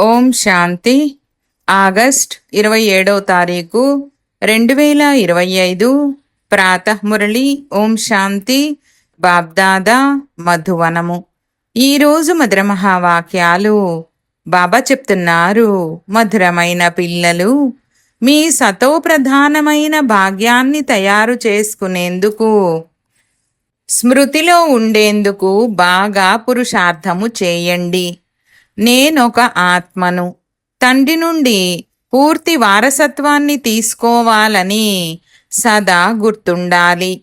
ఓం శాంతి. August ఇరవై ఏడవ తారీఖు రెండు వేల ఇరవై ఐదు. ప్రాతమురళి ఓం శాంతి. బాబ్దాదా మధువనము. ఈరోజు మధుర మహావాక్యాలు. బాబా చెప్తున్నారు మధురమైన పిల్లలు మీ సతో ప్రధానమైన భాగ్యాన్ని తయారు చేసుకునేందుకు స్మృతిలో ఉండేందుకు బాగా పురుషార్థము చేయండి. నేనొక ఆత్మను. తండ్రి నుండి పూర్తి వారసత్వాన్ని తీసుకోవాలని సదా గుర్తుండాలి.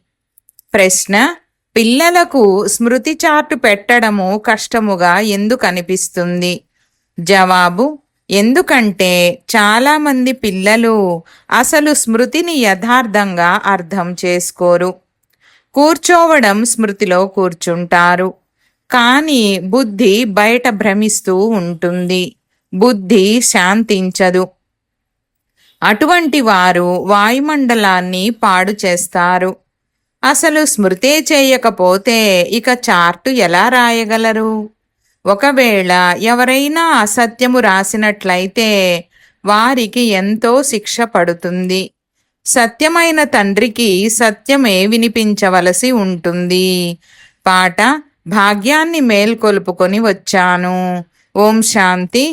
ప్రశ్న పిల్లలకు స్మృతి చార్టు పెట్టడము కష్టముగా ఎందుకనిపిస్తుంది? జవాబు ఎందుకంటే చాలామంది పిల్లలు అసలు స్మృతిని యథార్థంగా అర్థం చేసుకోరు. కూర్చోవడం స్మృతిలో కూర్చుంటారు. కానీ బుద్ధి బయట భ్రమిస్తూ ఉంటుంది. బుద్ధి శాంతించదు. అటువంటి వారు వాయుమండలాన్ని పాడు చేస్తారు. అసలు స్మృతే చేయకపోతే ఇక చార్టు ఎలా రాయగలరు? ఒకవేళ ఎవరైనా అసత్యము రాసినట్లయితే వారికి ఎంతో శిక్ష పడుతుంది. సత్యమైన తండ్రికి సత్యమే వినిపించవలసి ఉంటుంది. పాట భాగ్యాన్ని మేల్కొలుపుకొని వచ్చాను. ఓం శాంతి.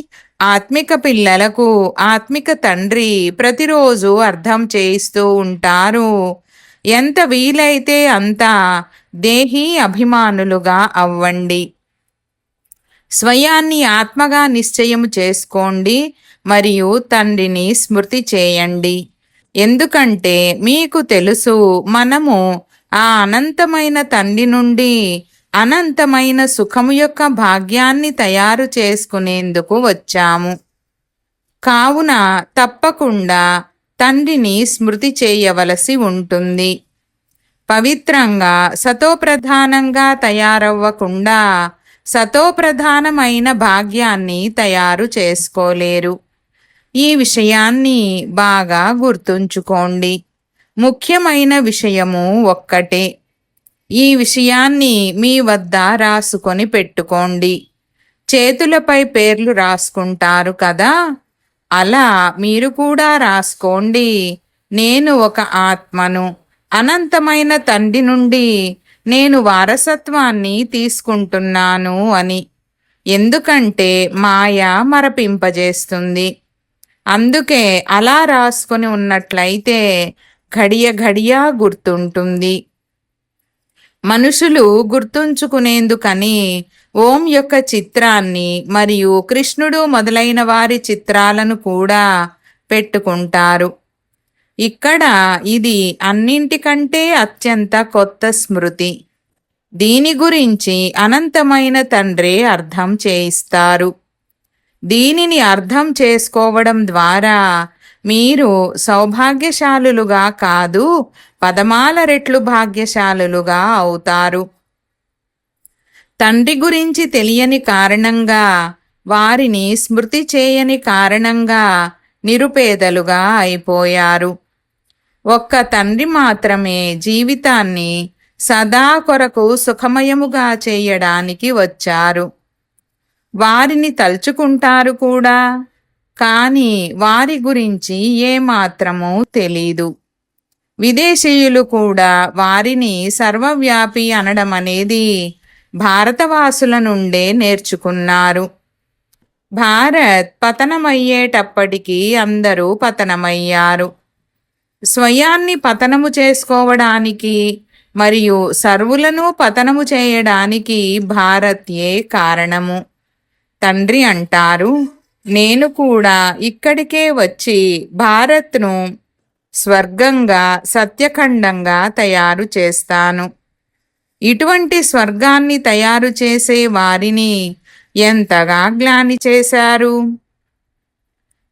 ఆత్మిక పిల్లలకు ఆత్మిక తండ్రి ప్రతిరోజు అర్థం చేయిస్తూ ఉంటారు. ఎంత వీలైతే అంత దేహీ అభిమానులుగా అవ్వండి. స్వయాన్ని ఆత్మగా నిశ్చయము చేసుకోండి మరియు తండ్రిని స్మృతి చేయండి. ఎందుకంటే మీకు తెలుసు మనము ఆ అనంతమైన తండ్రి నుండి అనంతమైన సుఖము యొక్క భాగ్యాన్ని తయారు చేసుకునేందుకు వచ్చాము. కావున తప్పకుండా తండ్రిని స్మృతి చేయవలసి ఉంటుంది. పవిత్రంగా సతోప్రధానంగా తయారవ్వకుండా సతోప్రధానమైన భాగ్యాన్ని తయారు చేసుకోలేరు. ఈ విషయాన్ని బాగా గుర్తుంచుకోండి. ముఖ్యమైన విషయము ఒక్కటే. ఈ విషయాన్ని మీ వద్ద రాసుకొని పెట్టుకోండి. చేతులపై పేర్లు రాసుకుంటారు కదా? అలా మీరు కూడా రాసుకోండి. నేను ఒక ఆత్మను. అనంతమైన తండ్రి నుండి నేను వారసత్వాన్ని తీసుకుంటున్నాను అని. ఎందుకంటే మాయ మరపింపజేస్తుంది. అందుకే అలా రాసుకొని ఉన్నట్లయితే ఘడియ ఘడియ గుర్తుంటుంది. మనుషులు గుర్తుంచుకునేందుకని ఓం యొక్క చిత్రాన్ని మరియు కృష్ణుడు మొదలైన వారి చిత్రాలను కూడా పెట్టుకుంటారు. ఇక్కడ ఇది అన్నింటికంటే అత్యంత కొత్త స్మృతి. దీని గురించి అనంతమైన తండ్రే అర్థం చేయిస్తారు. దీనిని అర్థం చేసుకోవడం ద్వారా మీరు సౌభాగ్యశాలులుగా కాదు పదమాల రెట్లు భాగ్యశాలులుగా అవుతారు. తండ్రి గురించి తెలియని కారణంగా వారిని స్మృతి చేయని కారణంగా నిరుపేదలుగా అయిపోయారు. ఒక్క తండ్రి మాత్రమే జీవితాన్ని సదా కొరకు సుఖమయముగా చేయడానికి వచ్చారు. వారిని తలుచుకుంటారు కూడా కానీ వారి గురించి ఏమాత్రమూ తెలీదు. విదేశీయులు కూడా వారిని సర్వవ్యాపి అనడం అనేది భారతవాసుల నుండే నేర్చుకున్నారు. భారత్ పతనమయ్యేటప్పటికీ అందరూ పతనమయ్యారు. స్వయాన్ని పతనము చేసుకోవడానికి మరియు సర్వులను పతనము చేయడానికి భారత్యే కారణము. తండ్రి అంటారు నేను కూడా ఇక్కడికే వచ్చి భారత్ను స్వర్గంగా సత్యఖండంగా తయారు చేస్తాను. ఇటువంటి స్వర్గాన్ని తయారు చేసే వారిని ఎంతగా గ్లాని చేశారు?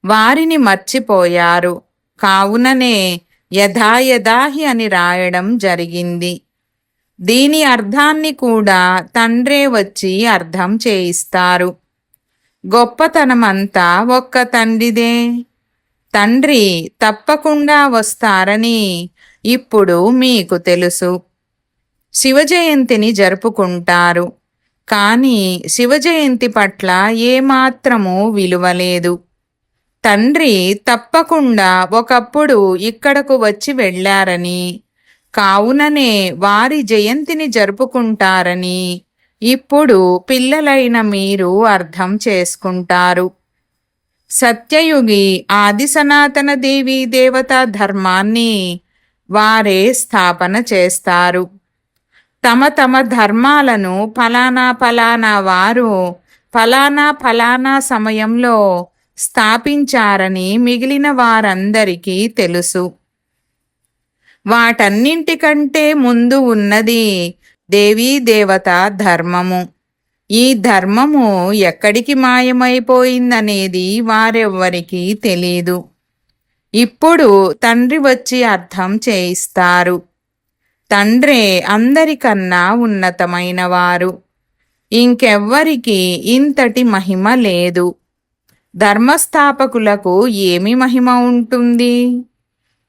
వారిని మర్చిపోయారు. కావుననే యథాయథాహి అని రాయడం జరిగింది. దీని అర్థాన్ని కూడా తండ్రే వచ్చి అర్థం చేయిస్తారు. గొప్పతనమంతా ఒక్క తండ్రిదే. తండ్రి తప్పకుండా వస్తారని ఇప్పుడు మీకు తెలుసు. శివ జయంతిని జరుపుకుంటారు. కానీ శివజయంతి పట్ల ఏమాత్రము విలువలేదు. తండ్రి తప్పకుండా ఒకప్పుడు ఇక్కడకు వచ్చి వెళ్ళారని కావుననే వారి జయంతిని జరుపుకుంటారని ఇప్పుడు పిల్లలైన మీరు అర్థం చేసుకుంటారు. సత్యయుగి ఆది సనాతన దేవి దేవతా ధర్మాన్ని వారే స్థాపన చేస్తారు. తమ తమ ధర్మాలను ఫలానా ఫలానా వారు ఫలానా ఫలానా సమయంలో స్థాపించారని మిగిలిన వారందరికీ తెలుసు. వాటన్నింటికంటే ముందు ఉన్నది దేవీ దేవత ధర్మము. ఈ ధర్మము ఎక్కడికి మాయమైపోయిందనేది వారెవ్వరికీ తెలీదు. ఇప్పుడు తండ్రి వచ్చి అర్థం చేయిస్తారు. తండ్రే అందరికన్నా ఉన్నతమైనవారు. ఇంకెవ్వరికి ఇంతటి మహిమ లేదు. ధర్మస్థాపకులకు ఏమి మహిమ ఉంటుంది?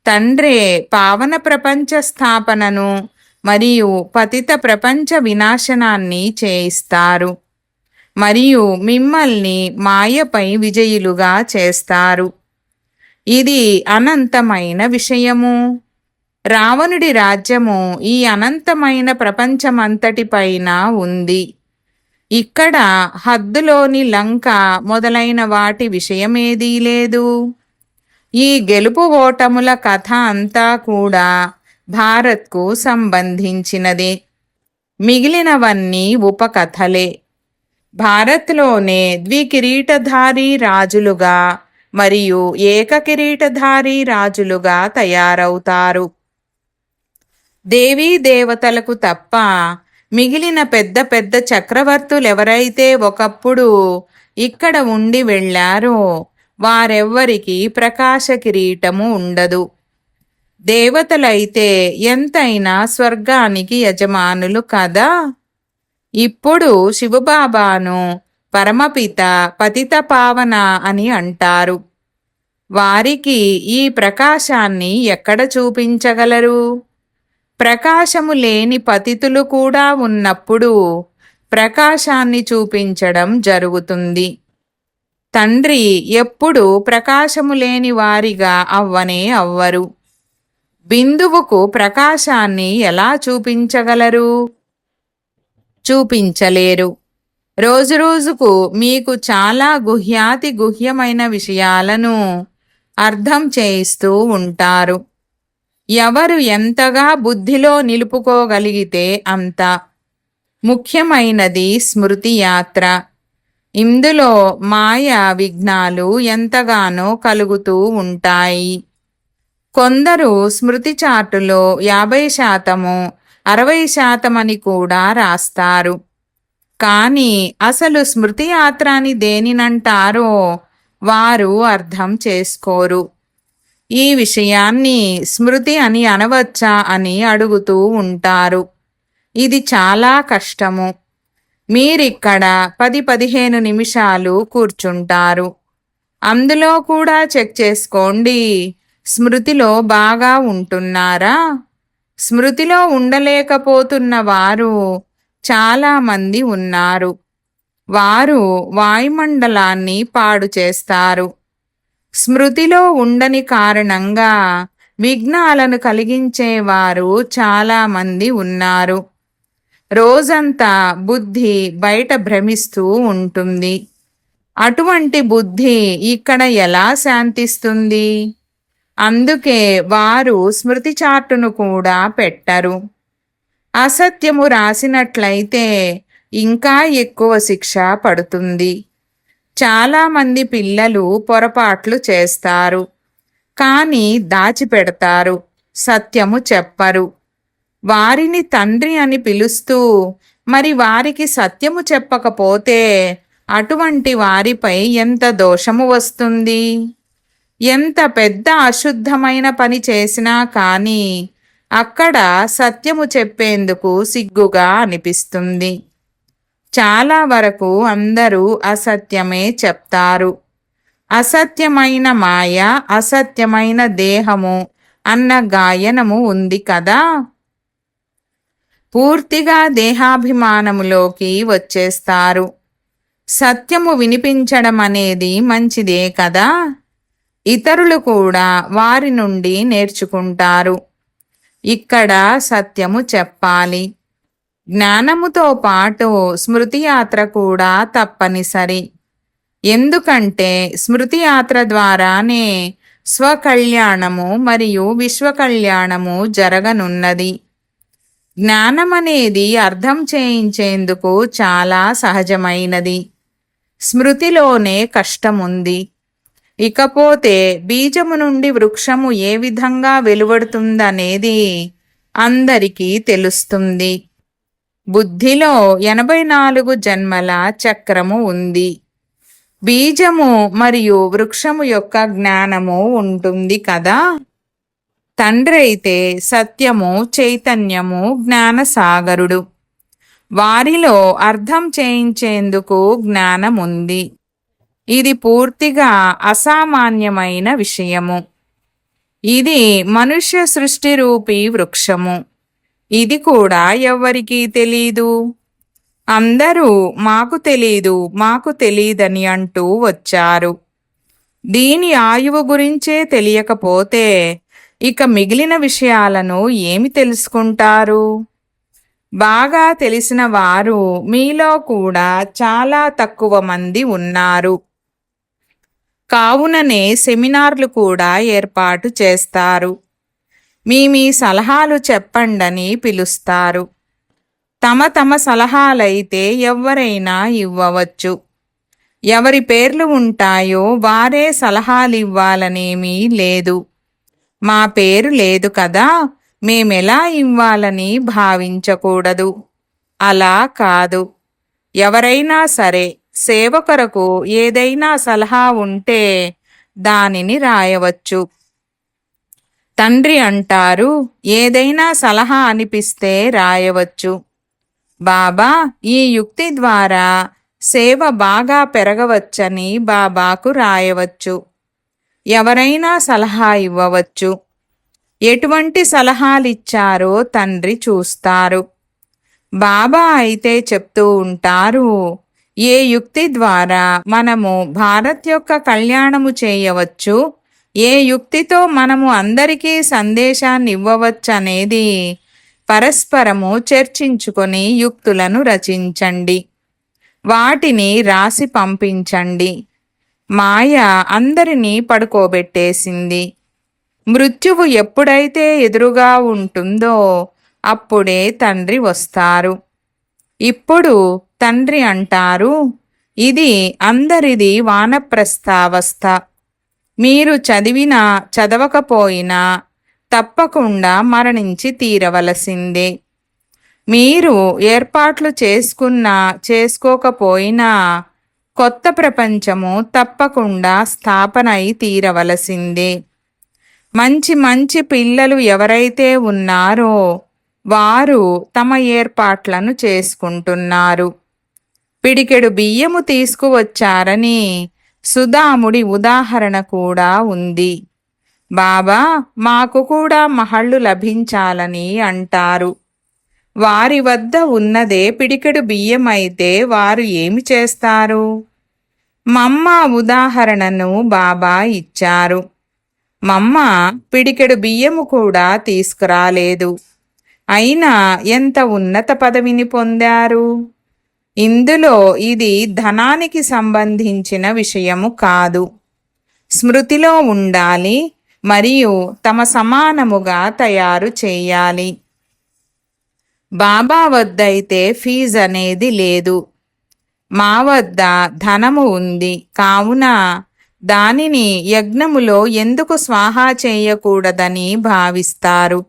తండ్రే పావన ప్రపంచ స్థాపనను మరియు పతిత ప్రపంచ వినాశనాన్ని చేయిస్తారు. మరియు మిమ్మల్ని మాయపై విజయులుగా చేస్తారు. ఇది అనంతమైన విషయము. రావణుడి రాజ్యము ఈ అనంతమైన ప్రపంచమంతటిపైన ఉంది. ఇక్కడ హద్దులోని లంక మొదలైన వాటి విషయమేదీ లేదు. ఈ గెలుపు ఓటముల కథ అంతా కూడా భారత్కు సంబంధించినదే. మిగిలినవన్నీ ఉపకథలే. భారత్లోనే ద్వికిరీటధారి రాజులుగా మరియు ఏకకిరీటధారి రాజులుగా తయారవుతారు. దేవీ దేవతలకు తప్ప మిగిలిన పెద్ద పెద్ద చక్రవర్తులెవరైతే ఒకప్పుడు ఇక్కడ ఉండి వెళ్ళారో వారెవ్వరికీ ప్రకాశ కిరీటము ఉండదు. దేవతలైతే ఎంతైనా స్వర్గానికి యజమానులు కదా? ఇప్పుడు శివబాబాను పరమపిత పతిత పావన అని అంటారు. వారికి ఈ ప్రకాశాన్ని ఎక్కడ చూపించగలరు? ప్రకాశము లేని పతితులు కూడా ఉన్నప్పుడు ప్రకాశాన్ని చూపించడం జరుగుతుంది. తండ్రి ఎప్పుడు ప్రకాశము లేని వారిగా అవ్వనే అవ్వరు. బిందువుకు ప్రకాశాన్ని ఎలా చూపించగలరు? చూపించలేరు. రోజురోజుకు మీకు చాలా గుహ్యాతి గుహ్యమైన విషయాలను అర్థం చేయిస్తూ ఉంటారు. ఎవరు ఎంతగా బుద్ధిలో నిలుపుకోగలిగితే అంత ముఖ్యమైనది స్మృతి యాత్ర. ఇందులో మాయ విఘ్నాలు ఎంతగానో కలుగుతూ ఉంటాయి. కొందరు స్మృతి చాటులో యాభై శాతము అరవై శాతమని కూడా రాస్తారు. కానీ అసలు స్మృతి యాత్రాని దేనినంటారో వారు అర్థం చేసుకోరు. ఈ విషయాన్ని స్మృతి అని అనవచ్చా అని అడుగుతూ ఉంటారు. ఇది చాలా కష్టము. మీరిక్కడ పది పదిహేను నిమిషాలు కూర్చుంటారు. అందులో కూడా చెక్ చేసుకోండి. స్మృతిలో బాగా ఉంటున్నారా? స్మృతిలో ఉండలేకపోతున్న వారు చాలామంది ఉన్నారు. వారు వాయుమండలాన్ని పాడు చేస్తారు. స్మృతిలో ఉండని కారణంగా విఘ్నాలను కలిగించేవారు చాలామంది ఉన్నారు. రోజంతా బుద్ధి బయట భ్రమిస్తూ ఉంటుంది. అటువంటి బుద్ధి ఇక్కడ ఎలా శాంతిస్తుంది? అందుకే వారు స్మృతి చార్టును కూడా పెట్టరు. అసత్యము రాసినట్లయితే ఇంకా ఎక్కువ శిక్ష పడుతుంది. చాలామంది పిల్లలు పొరపాట్లు చేస్తారు. కానీ దాచిపెడతారు. సత్యము చెప్పరు. వారిని తండ్రి అని పిలుస్తూ మరి వారికి సత్యము చెప్పకపోతే అటువంటి వారిపై ఎంత దోషము వస్తుంది? ఎంత పెద్ద అశుద్ధమైన పని చేసినా కానీ అక్కడ సత్యము చెప్పేందుకు సిగ్గుగా అనిపిస్తుంది. చాలా వరకు అందరూ అసత్యమే చెప్తారు. అసత్యమైన మాయ అసత్యమైన దేహము అన్న గాయనము ఉంది కదా? పూర్తిగా దేహాభిమానములోకి వచ్చేస్తారు. సత్యము వినిపించడం అనేది మంచిదే కదా? ఇతరులు కూడా వారి నుండి నేర్చుకుంటారు. ఇక్కడ సత్యము చెప్పాలి. జ్ఞానముతో పాటు స్మృతి యాత్ర కూడా తప్పనిసరి. ఎందుకంటే స్మృతి యాత్ర ద్వారానే స్వకళ్యాణము మరియు విశ్వకళ్యాణము జరగనున్నది. జ్ఞానం అనేది అర్థం చేయించేందుకు చాలా సహజమైనది. స్మృతిలోనే కష్టముంది. ఇకపోతే బీజము నుండి వృక్షము ఏ విధంగా వెలువడుతుందనేది అందరికీ తెలుస్తుంది. బుద్ధిలో ఎనభై నాలుగు జన్మల చక్రము ఉంది. బీజము మరియు వృక్షము యొక్క జ్ఞానము ఉంటుంది కదా? తండ్రి అయితే సత్యము చైతన్యము జ్ఞానసాగరుడు. వారిలో అర్థం చేయించేందుకు జ్ఞానముంది. ఇది పూర్తిగా అసామాన్యమైన విషయము. ఇది మనుష్య సృష్టి రూపీ వృక్షము. ఇది కూడా ఎవ్వరికీ తెలీదు. అందరూ మాకు తెలీదు మాకు తెలీదని అంటూ వచ్చారు. దీని ఆయువు గురించే తెలియకపోతే ఇక మిగిలిన విషయాలను ఏమి తెలుసుకుంటారు? బాగా తెలిసిన వారు మీలో కూడా చాలా తక్కువ మంది ఉన్నారు. కావుననే సెమినార్లు కూడా ఏర్పాటు చేస్తారు. మీ మీ సలహాలు చెప్పండని పిలుస్తారు. తమ తమ సలహాలైతే ఎవరైనా ఇవ్వవచ్చు. ఎవరి పేర్లు ఉంటాయో వారే సలహాలివ్వాలనేమీ లేదు. మా పేరు లేదు కదా మేమెలా ఇవ్వాలని భావించకూడదు. అలా కాదు. ఎవరైనా సరే సేవ కొరకు ఏదైనా సలహా ఉంటే దానిని రాయవచ్చు. తండ్రి అంటారు ఏదైనా సలహా అనిపిస్తే రాయవచ్చు. బాబా ఈ యుక్తి ద్వారా సేవ బాగా పెరగవచ్చని బాబాకు రాయవచ్చు. ఎవరైనా సలహా ఇవ్వవచ్చు. ఎటువంటి సలహాలిచ్చారో తండ్రి చూస్తారు. బాబా అయితే చెప్తూ ఉంటారు ఏ యుక్తి ద్వారా మనము భారత్ యొక్క కళ్యాణము చేయవచ్చు? ఏ యుక్తితో మనము అందరికీ సందేశాన్ని ఇవ్వవచ్చనేది పరస్పరము చర్చించుకొని యుక్తులను రచించండి. వాటిని రాసి పంపించండి. మాయ అందరినీ పడుకోబెట్టేసింది. మృత్యువు ఎప్పుడైతే ఎదురుగా ఉంటుందో అప్పుడే తండ్రి వస్తారు. ఇప్పుడు తండ్రి అంటారు. ఇది అందరిది వానప్రస్థావస్థ. మీరు చదివినా చదవకపోయినా తప్పకుండా మరణించి తీరవలసిందే. మీరు ఏర్పాట్లు చేసుకున్నా చేసుకోకపోయినా కొత్త ప్రపంచము తప్పకుండా స్థాపన అయి తీరవలసిందే. మంచి మంచి పిల్లలు ఎవరైతే ఉన్నారో వారు తమ ఏర్పాట్లను చేసుకుంటున్నారు. పిడికెడు బియ్యము తీసుకువచ్చారని సుధాముడి ఉదాహరణ కూడా ఉంది. బాబా మాకు కూడా మహళ్ళు లభించాలని అంటారు. వారి వద్ద ఉన్నదే పిడికెడు బియ్యం అయితే వారు ఏమి చేస్తారు? మమ్మ ఉదాహరణను బాబా ఇచ్చారు. మమ్మ పిడికెడు బియ్యము కూడా తీసుకురాలేదు. అయినా ఎంత ఉన్నత పదవిని పొందారు? ఇందులో ఇది ధనానికి సంబంధించిన విషయము కాదు. స్మృతిలో ఉండాలి మరియు తమ సమానముగా తయారు చేయాలి. బాబా వద్దయితే ఫీజు అనేది లేదు. మా వద్ద ధనము ఉంది. కావున దానిని యజ్ఞములో ఎందుకు స్వాహా చేయకూడదని భావిస్తారు.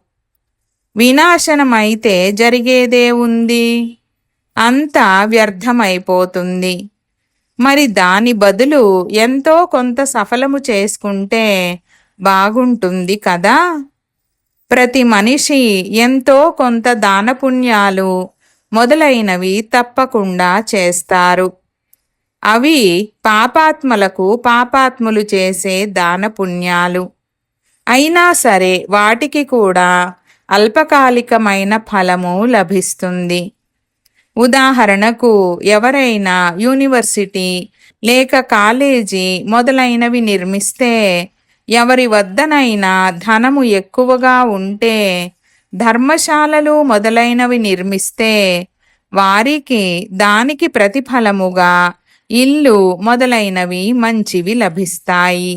వినాశనమైతే జరిగేదే ఉంది? అంతా వ్యర్థమైపోతుంది. మరి దాని బదులు ఎంతో కొంత సఫలము చేసుకుంటే బాగుంటుంది కదా? ప్రతి మనిషి ఎంతో కొంత దానపుణ్యాలు మొదలైనవి తప్పకుండా చేస్తారు. అవి పాపాత్మలకు పాపాత్ములు చేసే దానపుణ్యాలు. అయినా సరే వాటికి కూడా అల్పకాలికమైన ఫలము లభిస్తుంది. ఉదాహరణకు ఎవరైనా యూనివర్సిటీ లేక కాలేజీ మొదలైనవి నిర్మిస్తే ఎవరి వద్దనైనా ధనము ఎక్కువగా ఉంటే ధర్మశాలలు మొదలైనవి నిర్మిస్తే వారికి దానికి ప్రతిఫలముగా ఇల్లు మొదలైనవి మంచివి లభిస్తాయి.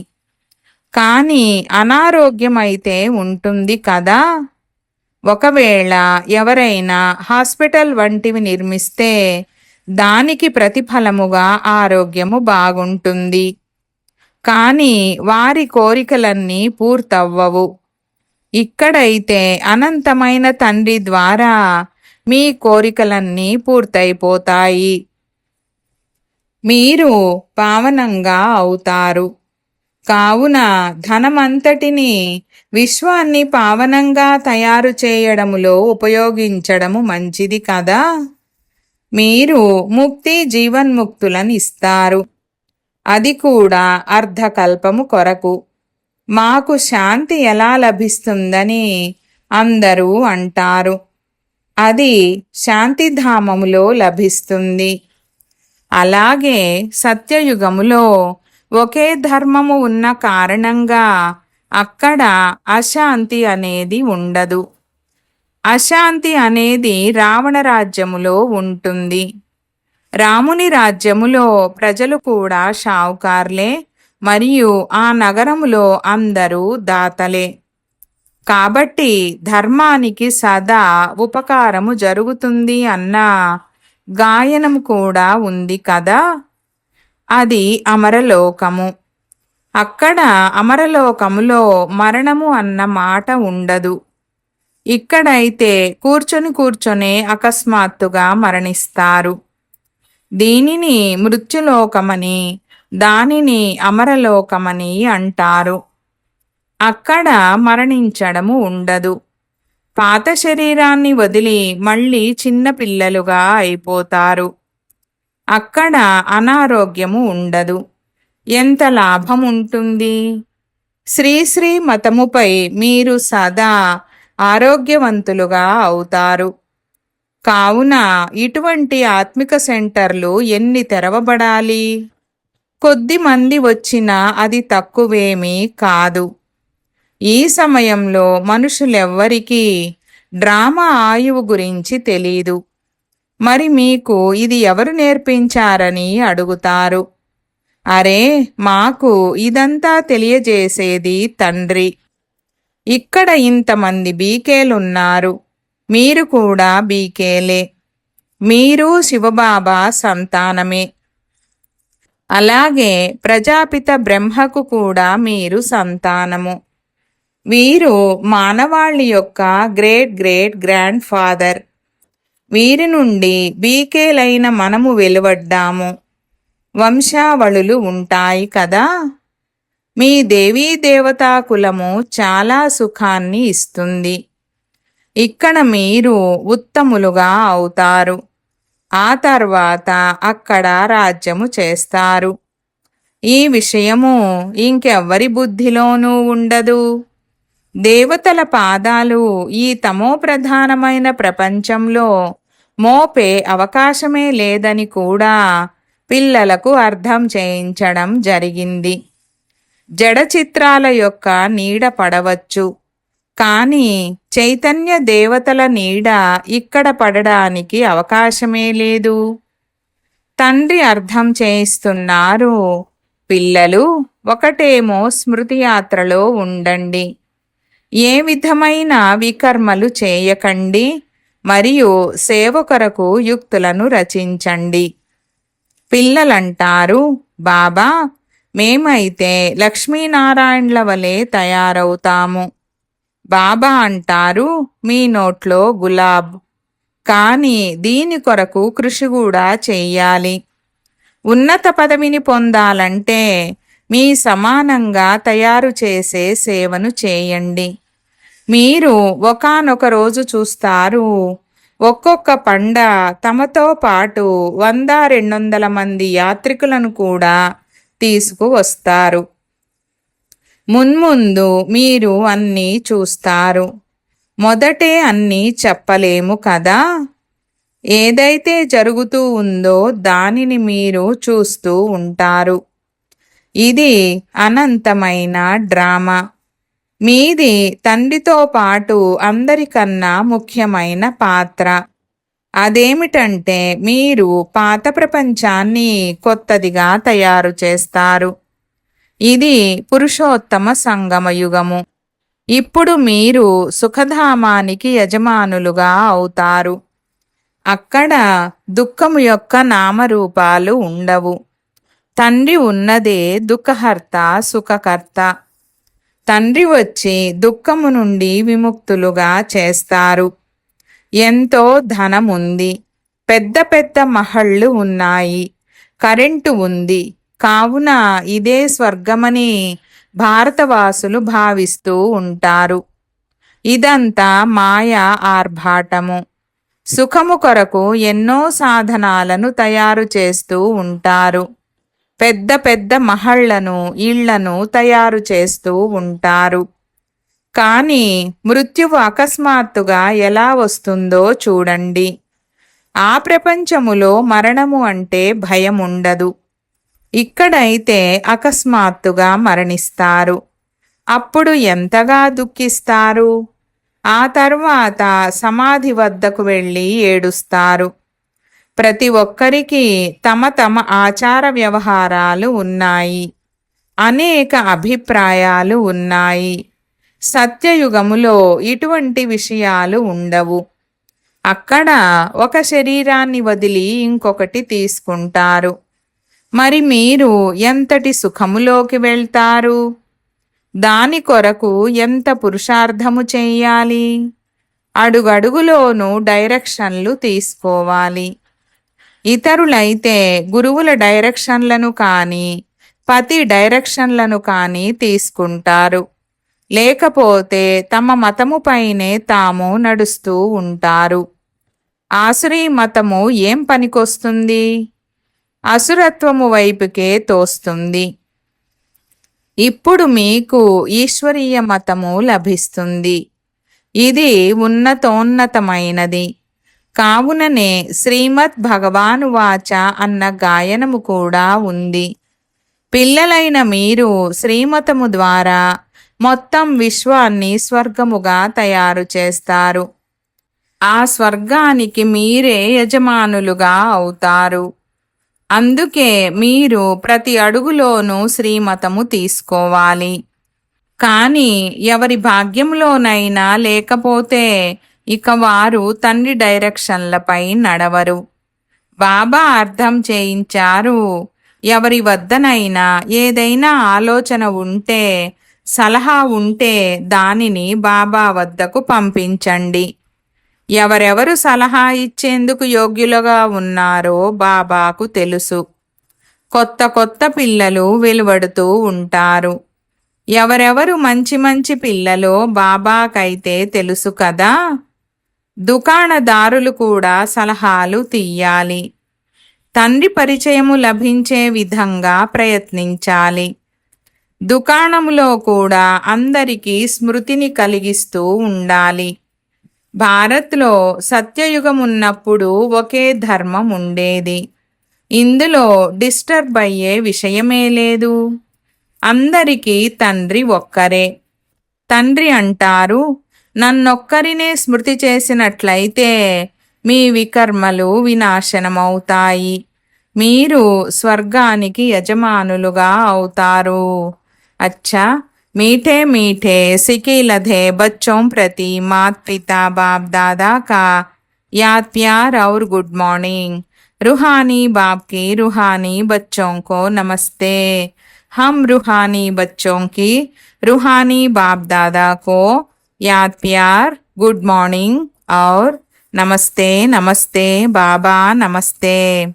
కానీ అనారోగ్యమైతే ఉంటుంది కదా? ఒకవేళ ఎవరైనా హాస్పిటల్ వంటివి నిర్మిస్తే దానికి ప్రతిఫలముగా ఆరోగ్యము బాగుంటుంది. కానీ వారి కోరికలన్నీ పూర్తవ్వవు. ఇక్కడైతే అనంతమైన తండ్రి ద్వారా మీ కోరికలన్నీ పూర్తయిపోతాయి. మీరు పావనంగా అవుతారు. కావున ధనమంతటిని విశ్వాన్ని పావనంగా తయారు చేయడములో ఉపయోగించడము మంచిది కదా? మీరు ముక్తి జీవన్ముక్తులను ఇస్తారు. అది కూడా అర్ధకల్పము కొరకు. మాకు శాంతి ఎలా లభిస్తుందని అందరూ అంటారు. అది శాంతిధామములో లభిస్తుంది. అలాగే సత్యయుగములో ఒకే ధర్మము ఉన్న కారణంగా అక్కడ అశాంతి అనేది ఉండదు. అశాంతి అనేది రావణ రాజ్యములో ఉంటుంది. రాముని రాజ్యములో ప్రజలు కూడా షావుకార్లే మరియు ఆ నగరములో అందరూ దాతలే. కాబట్టి ధర్మానికి సదా ఉపకారము జరుగుతుంది అన్న గాయనము కూడా ఉంది కదా. అది అమరలోకము. అక్కడ అమరలోకములో మరణము అన్న మాట ఉండదు. ఇక్కడైతే కూర్చొని కూర్చొనే అకస్మాత్తుగా మరణిస్తారు. దీనిని మృత్యులోకమని దానిని అమరలోకమని అంటారు. అక్కడ మరణించడము ఉండదు. పాత శరీరాన్ని వదిలి మళ్ళీ చిన్నపిల్లలుగా అయిపోతారు. అక్కడ అనారోగ్యము ఉండదు. ఎంత లాభం ఉంటుంది శ్రీశ్రీ మతముపై మీరు సదా ఆరోగ్యవంతులుగా అవుతారు. కావున ఇటువంటి ఆత్మిక సెంటర్లు ఎన్ని తెరవబడాలి? కొద్ది మంది వచ్చినా అది తక్కువేమీ కాదు. ఈ సమయంలో మనుషులెవ్వరికీ డ్రామా ఆయువు గురించి తెలీదు. మరి మీకు ఇది ఎవరు నేర్పించారని అడుగుతారు. అరే మాకు ఇదంతా తెలియజేసేది తండ్రి. ఇక్కడ ఇంతమంది బీకేలున్నారు. మీరు కూడా బీకేలే. మీరు శివబాబా సంతానమే. అలాగే ప్రజాపిత బ్రహ్మకు కూడా మీరు సంతానము. వీరు మానవాళి యొక్క గ్రేట్ గ్రేట్ గ్రాండ్ ఫాదర్. వీరి నుండి బీకేలైన మనము వెలువడ్డాము. వంశావళులు ఉంటాయి కదా. మీ దేవీ దేవతా కులము చాలా సుఖాన్ని ఇస్తుంది. ఇక్కడ మీరు ఉత్తములుగా అవుతారు. ఆ తర్వాత అక్కడ రాజ్యము చేస్తారు. ఈ విషయము ఇంకెవ్వరి బుద్ధిలోనూ ఉండదు. దేవతల పాదాలు ఈ తమో ప్రధానమైన ప్రపంచంలో మోపే అవకాశమే లేదని కూడా పిల్లలకు అర్థం చేయించడం జరిగింది. జడ చిత్రాల యొక్క నీడ పడవచ్చు. కానీ చైతన్య దేవతల నీడ ఇక్కడ పడడానికి అవకాశమే లేదు. తండ్రి అర్థం చేయిస్తున్నారు పిల్లలు ఒకటేమో స్మృతి యాత్రలో ఉండండి. ఏ విధమైన వికర్మలు చేయకండి మరియు సేవ కొరకు యుక్తులను రచించండి. పిల్లలంటారు బాబా మేమైతే లక్ష్మీనారాయణల వలె తయారవుతాము. బాబా అంటారు మీ నోట్లో గులాబ్. కానీ దీని కొరకు కృషి కూడా చెయ్యాలి. ఉన్నత పదవిని పొందాలంటే మీ సమానంగా తయారు చేసే సేవను చేయండి. మీరు ఒకనొక రోజు చూస్తారు ఒక్కొక్క పండ తమతో పాటు వంద రెండు వందల మంది యాత్రికులను కూడా తీసుకువస్తారు. మున్ముందు మీరు అన్నీ చూస్తారు. మొదటే అన్నీ చెప్పలేము కదా? ఏదైతే జరుగుతూ ఉందో దానిని మీరు చూస్తూ ఉంటారు. ఇది అనంతమైన డ్రామా. మీది తండ్రితో పాటు అందరికన్నా ముఖ్యమైన పాత్ర. అదేమిటంటే మీరు పాత ప్రపంచాన్ని కొత్తదిగా తయారు చేస్తారు. ఇది పురుషోత్తమ సంగమ యుగము. ఇప్పుడు మీరు సుఖధామానికి యజమానులుగా అవుతారు. అక్కడ దుఃఖము యొక్క నామరూపాలు ఉండవు. తండ్రి ఉన్నదే దుఃఖహర్త సుఖకర్త. తండ్రి వచ్చి దుఃఖము నుండి విముక్తులుగా చేస్తారు. ఎంతో ధనముంది. పెద్ద పెద్ద మహళ్ళు ఉన్నాయి. కరెంటు ఉంది. కావున ఇదే స్వర్గమని భారతవాసులు భావిస్తూ ఉంటారు. ఇదంతా మాయా ఆర్భాటము. సుఖము కొరకు ఎన్నో సాధనాలను తయారు చేస్తూ ఉంటారు. పెద్ద పెద్ద మహళ్ళను ఇళ్ళను తయారు చేస్తూ ఉంటారు. కానీ మృత్యువు అకస్మాత్తుగా ఎలా వస్తుందో చూడండి. ఆ ప్రపంచములో మరణము అంటే భయం ఉండదు ఇక్కడైతే అకస్మాత్తుగా మరణిస్తారు. అప్పుడు ఎంతగా దుఃఖిస్తారు? ఆ తర్వాత సమాధి వద్దకు వెళ్ళి ఏడుస్తారు. ప్రతి ఒక్కరికి తమ తమ ఆచార వ్యవహారాలు ఉన్నాయి. అనేక అభిప్రాయాలు ఉన్నాయి. సత్యయుగములో ఇటువంటి విషయాలు ఉండవు. అక్కడ ఒక శరీరాన్ని వదిలి ఇంకొకటి తీసుకుంటారు. మరి మీరు ఎంతటి సుఖములోకి వెళ్తారు? దాని కొరకు ఎంత పురుషార్థము చేయాలి? అడుగడుగులోనూ డైరెక్షన్లు తీసుకోవాలి. ఇతరులైతే గురువుల డైరెక్షన్లను కానీ పతి డైరెక్షన్లను కానీ తీసుకుంటారు. లేకపోతే తమ మతముపైనే తాము నడుస్తూ ఉంటారు. ఆసురీ మతము ఏం పనికొస్తుంది? అసురత్వము వైపుకే తోస్తుంది. ఇప్పుడు మీకు ఈశ్వరీయ మతము లభిస్తుంది. ఇది ఉన్నతోన్నతమైనది. కావుననే శ్రీమద్ భగవాను వాచ అన్న గాయనము కూడా ఉంది. పిల్లలైన మీరు శ్రీమతము ద్వారా మొత్తం విశ్వాన్ని స్వర్గముగా తయారు చేస్తారు. ఆ స్వర్గానికి మీరే యజమానులుగా అవుతారు. అందుకే మీరు ప్రతి అడుగులోనూ శ్రీమతము తీసుకోవాలి. కానీ ఎవరి భాగ్యంలోనైనా లేకపోతే ఇక వారు తండ్రి డైరెక్షన్లపై నడవరు. బాబా అర్థం చేయించారు. ఎవరి వద్దనైనా ఏదైనా ఆలోచన ఉంటే సలహా ఉంటే దానిని బాబా వద్దకు పంపించండి. ఎవరెవరు సలహా ఇచ్చేందుకు యోగ్యులుగా ఉన్నారో బాబాకు తెలుసు. కొత్త కొత్త పిల్లలు వెలువడుతూ ఉంటారు. ఎవరెవరు మంచి మంచి పిల్లలో బాబాకైతే తెలుసు కదా? దుకాణదారులు కూడా సలహాలు తీయాలి. తండ్రి పరిచయము లభించే విధంగా ప్రయత్నించాలి. దుకాణములో కూడా అందరికీ స్మృతిని కలిగిస్తూ ఉండాలి. భారత్లో సత్యయుగం ఉన్నప్పుడు ఒకే ధర్మం ఉండేది. ఇందులో డిస్టర్బ్ అయ్యే విషయమే లేదు. అందరికీ తండ్రి ఒక్కరే. తండ్రి అంటారు నన్నొక్కరినే స్మృతి చేసినట్లయితే మీ వికర్మలు వినాశనమవుతాయి మీరు స్వర్గానికి యజమానులుగా అవుతారు అచ్చా मीठे मीठे सिकी लधे बच्चों प्रति मात पिता बाप दादा का याद प्यार और गुड मॉर्निंग रूहानी बाप की रूहानी बच्चों को नमस्ते हम रूहानी बच्चों की रूहानी बाप दादा को యాద్ ప్యార్ గుడ్ మార్నింగ్ ఔర్ నమస్తే నమస్తే బాబా నమస్తే.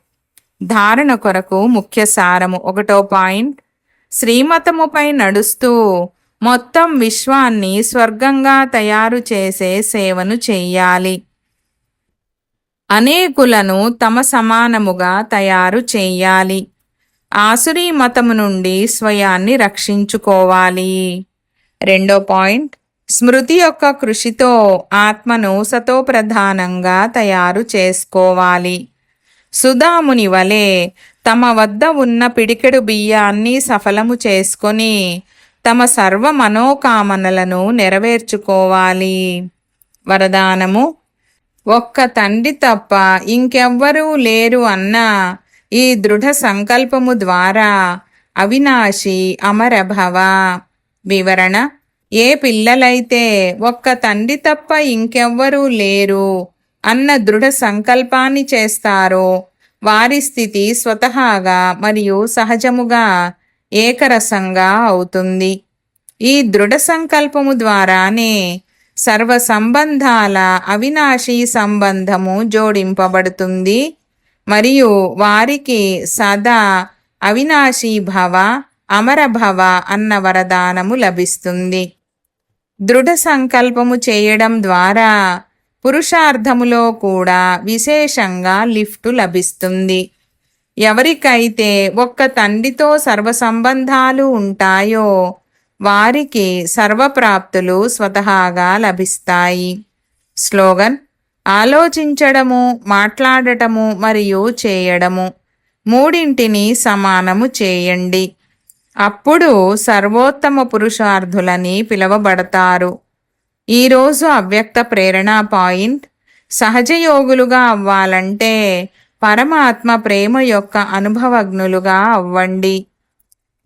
ధారణ కొరకు ముఖ్య సారము ఒకటో పాయింట్. శ్రీమతముపై నడుస్తూ మొత్తం విశ్వాన్ని స్వర్గంగా తయారు చేసే సేవను చెయ్యాలి. అనేకులను తమ సమానముగా తయారు చేయాలి ఆసురీ మతము నుండి స్వయాన్ని రక్షించుకోవాలి. రెండో పాయింట్. స్మృతి యొక్క కృషితో ఆత్మను సతోప్రధానంగా తయారు చేసుకోవాలి. సుధాముని వలె తమ వద్ద ఉన్న పిడికెడు బియ్యాన్ని సఫలము చేసుకొని తమ సర్వ మనోకామనలను నెరవేర్చుకోవాలి. వరదానము ఒక్క తండ్రి తప్ప ఇంకెవ్వరూ లేరు అన్న ఈ దృఢ సంకల్పము ద్వారా అవినాశి అమరభవ. వివరణ ఏ పిల్లలైతే ఒక్క తండ్రి తప్ప ఇంకెవ్వరూ లేరు అన్న దృఢ సంకల్పాన్ని చేస్తారో వారి స్థితి స్వతహాగా మరియు సహజముగా ఏకరసంగా అవుతుంది. ఈ దృఢ సంకల్పము ద్వారానే సర్వ సంబంధాల అవినాశీ సంబంధము జోడింపబడుతుంది. మరియు వారికి సదా అవినాశీ భవ అమరభవ అన్న వరదానము లభిస్తుంది. దృఢ సంకల్పము చేయడం ద్వారా పురుషార్థములో కూడా విశేషంగా లిఫ్టు లభిస్తుంది. ఎవరికైతే ఒక్క తండ్రితో సర్వసంబంధాలు ఉంటాయో వారికి సర్వప్రాప్తులు స్వతహాగా లభిస్తాయి. స్లోగన్ ఆలోచించడము మాట్లాడటము మరియు చేయడము. మూడింటిని సమానము చేయండి. అప్పుడు సర్వోత్తమ పురుషార్థులని పిలువబడతారు. ఈరోజు అవ్యక్త ప్రేరణ పాయింట్. సహజయోగులుగా అవ్వాలంటే పరమాత్మ ప్రేమ యొక్క అనుభవజ్ఞులుగా అవ్వండి.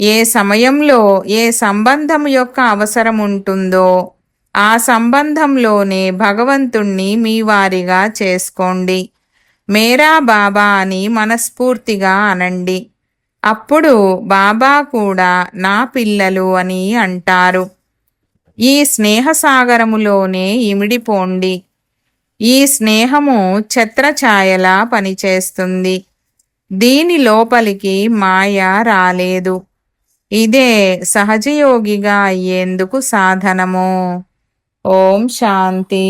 ఏ సమయంలో ఏ సంబంధం యొక్క అవసరం ఉంటుందో ఆ సంబంధంలోనే భగవంతుణ్ణి మీ వారిగా చేసుకోండి. మేరా బాబా అని మనస్ఫూర్తిగా అనండి. అప్పుడు బాబా కూడా నా పిల్లలు అని అంటారు. ఈ స్నేహసాగరములోనే ఇమిడిపోండి ఈ స్నేహము ఛత్రఛాయలా పనిచేస్తుంది. దీని లోపలికి మాయ రాలేదు. ఇదే సహజయోగిగా అయ్యేందుకు సాధనము. ఓం శాంతి.